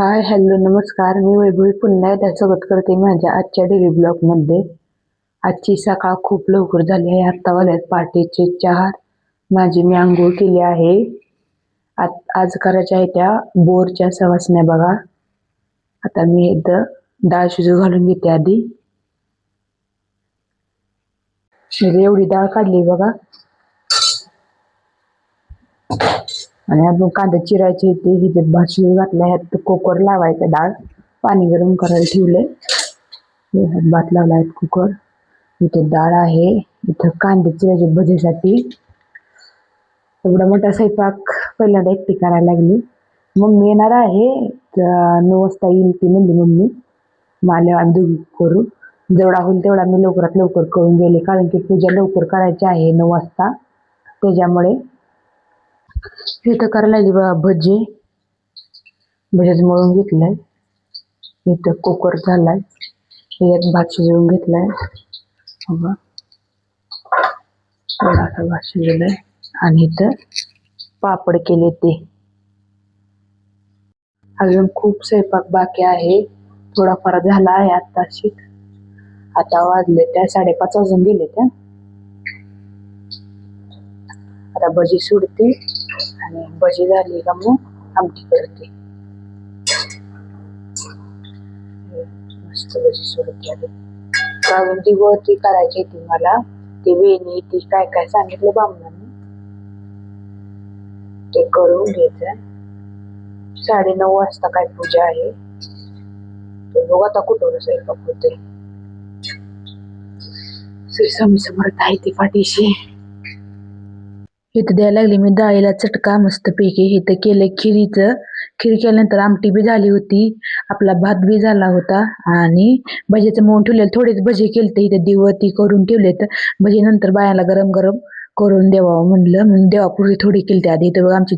Hi hello नमस्कार. मी वैभवी पुन्हा एकदा स्वागत करते माझ्या आजच्या डेली ब्लॉगमध्ये आजची सकाळ खूप लवकर झाली आहे. आत्ता वाल्यात पहाटेचे चार. माझी मी आंघोळ केली आहे. आज आज करायच्या आहे त्या बोरच्या सवासण्या बघा. आता मी एकदा डाळ शिजू घालून घेते आधी. एवढी डाळ काढली बघा. आणि अजून कांदा चिरायचे ते इथे भात शिजू घातला ह्यात कुकर लावायचं डाळ. पाणी गरम करायला ठेवले ह्यात भात लावला आहेत कुकर. इथे डाळ आहे. इथं कांदे चिरायचे भजेसाठी. एवढा मोठा स्वयंपाक पहिल्यांदा एकटी करायला लागली. मम्मी येणार आहे. तर नऊ वाजता येईल ती म्हणली मम्मी. माले आणि दोघी करू. जेवढा होईल तेवढा मी लवकरात लवकर करून गेले. कारण की पूजा लवकर करायची आहे नऊ वाजता. त्याच्यामुळे हे तर करायला लागली बा भजी भजेच मळून घेतलंय. इथं कुकर झालाय. यात भात शिजवून घेतलाय. थोडासा भात शिजवलाय. आणि इथं पापड केले ते. अजून खूप स्वयंपाक बाकी आहे. थोडाफार झाला आहे आत्ताशी आता वाजले त्या साडेपाच वाजून गेले त्या. आता भजी सुडते आणि भजी झाली का मग आमटी करते. मस्त भजी सोडते आधी अजून ती वरती करायची ती मला? ती वेणी ती काय काय सांगितलं बामणाने ते करून घ्यायचं साडे नऊ वाजता काय पूजा आहे. तो बघू आता कुठं स्वयंपाक होते श्री स्वामी समर्थ आहे ती पाठीशी. इथं द्यायला लागली. मी डाळीला चटका मस्तपैकी. इथं केलं खिरीचं. खीर केल्यानंतर आमटी बी झाली होती. आपला भात बी झाला होता. आणि भजीचं मोहून ठेवलेलं थोडेच भजी केलते. इथं दिवती करून ठेवलेत. भजी नंतर बायाला गरम गरम करून देवावं म्हणलं. म्हणून देवापुढे थोडी केली आधी. इथं बघा आमची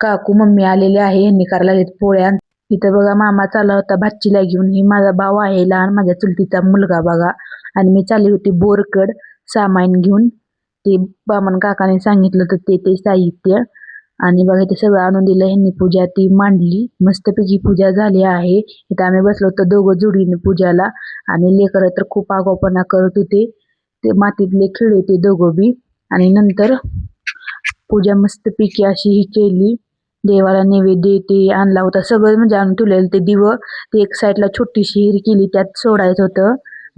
काकू मम्मी आलेली आहे. यांनी करायला लागलेत पोळ्या. इथं बघा मामा चालला होता भाचीला घेऊन. हे माझा भाऊ आहे लहान. माझ्या चुलतीचा मुलगा बघा. आणि मी चालली होती बोरकड सामान घेऊन. ते बामण काकाने सांगितलं तर ते ते साहित्य. आणि बघा ते सगळं आणून दिलं. ह्यांनी पूजा ती मांडली. मस्तपैकी पूजा झाली आहे. इथं आम्ही बसलो होतो दोघं जुडीने पूजाला. आणि लेकरं तर खूप आगोपणा करत होते. ते मातीतले खेळ होते दोघं बी. आणि नंतर पूजा मस्तपैकी अशी ही केली. देवाला नैवेद्य ते आणला होता. सगळं म्हणजे आणून ठेवलेलं ते दिव. ते एक साईडला छोटीशी हिरी केली. त्यात सोडायचं होतं.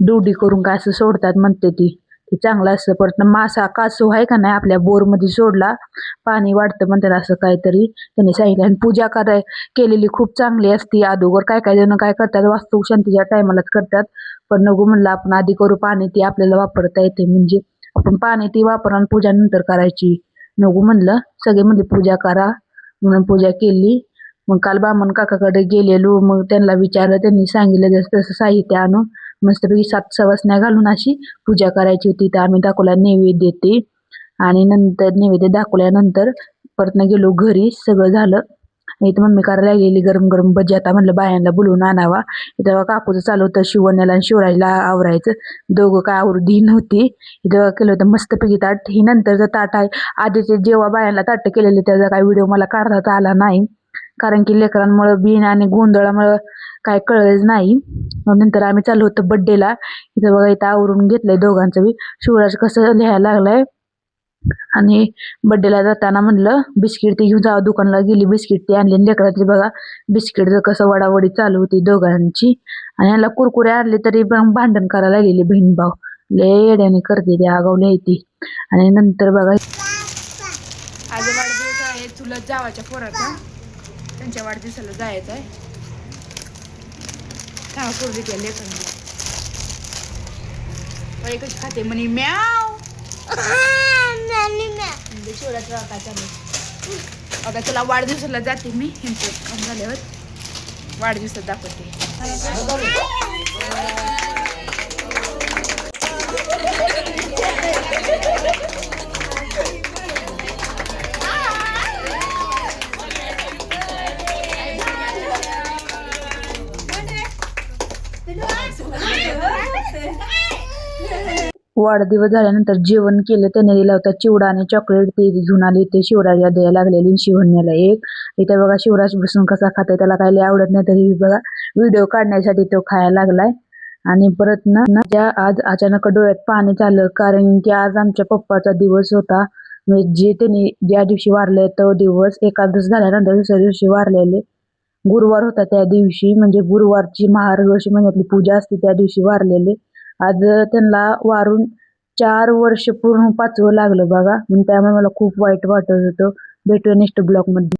डोडी करून का असं सोडतात म्हणते ती. ते चांगलं असतं परत मासा कासव आहे का नाही आपल्या बोरमध्ये सोडला पाणी वाढतं म्हणतात असं काहीतरी. त्यांनी सांगितलं. आणि पूजा कराय केलेली खूप चांगली असती. अगोदर काय काय जण काय करतात वास्तू शांतीच्या टायमालाच करतात. पण नको म्हणलं आपण आधी करू पाणी ती आपल्याला वापरता येते. म्हणजे आपण पाणी ती वापर आणि पूजा नंतर करायची. नको म्हणलं सगळे म्हणजे पूजा करा. म्हणून पूजा केली. मग काल बामण काकाकडे गेलेलो. मग त्यांना विचारलं. त्यांनी सांगितलं जसं तसं साहित्य आणून मस्तपैकी सात सवासण्या घालून अशी पूजा करायची होती. तर आम्ही दाखवला नैवेद्य देते आणि नंतर नैवेद्य दाखवल्यानंतर परत गेलो घरी. सगळं झालं. इथं मम्मी करायला गेली गरम गरम भजी. आता म्हणलं बायांना बोलवून आणावा. इथं काकूचं चालू होतं. शिवण्याला आणि शिवराजला आवरायचं. दोघं काय आवरू नव्हती. इथं केलं होतं मस्तपैकी ताट. ही नंतरचं ताट आहे. आधीचे जेव्हा बायांना ताट केलेले त्याचा काय व्हिडिओ मला काढता आला नाही. कारण की लेकरांमुळं बिन आणि गोंधळामुळं काय कळलंच नाही. मग नंतर आम्ही चाललो होतो बड्डेला इथं बघा इथं आवरून घेतलंय दोघांचं बी. शिवराज कसं लिहायला लागलाय. आणि बड्डेला जाताना म्हणलं बिस्किट ते घेऊन जावं दुकानला गेली बिस्किट ती आणली. लेकरातली बघा बिस्किटचं कसं वडावडी चालू होती दोघांची. आणि याला कुरकुरे आणले तरी भांडण करायला लागलेली बहीण भाऊ. लेड्याने करते ती आगावली ती आणि नंतर बघा आज वाढदिवस आहे चुलत जावाच्या पोराचा. त्यांच्या वाढदिवसाला जायचं आहे. थांबा पोरगी त्या पण. एकच खाते म्हणे म्याव. म्हणजे शिवरात्र काय आता तुला वाढदिवसाला जाते मी ह्यांचं काम झाल्यावर. वाढदिवसात दाखवते. वाढदिवस झाल्यानंतर जेवण केलं त्याने दिला होता चिवडा आणि चॉकलेट ते घेऊन आले ते शिवराजला द्यायला लागलेली शिवण्याला एक. इथे बघा शिवराज बसून कसा खाते त्याला काही आवडत नाही तरी बघा व्हिडिओ काढण्यासाठी तो खायला लागलाय. आणि परत ना ना ज्या आज अचानक डोळ्यात पाणी झालं कारण की आज आमच्या पप्पाचा दिवस होता. म्हणजे जे त्यांनी ज्या दिवशी वारले तो दिवस एकादश झाल्यानंतर दुसऱ्या दिवशी वारलेले. गुरुवार होता त्या दिवशी. म्हणजे गुरुवारची महाऋषी महिन्यातली पूजा असते त्या दिवशी वारलेले. आज त्यांना वारून चार वर्ष पूर्ण पाचवं लागलं बघा. म्हणून त्यामुळे मला खूप वाईट वाटत होतं. भेटूया नेक्स्ट ब्लॉगमध्ये.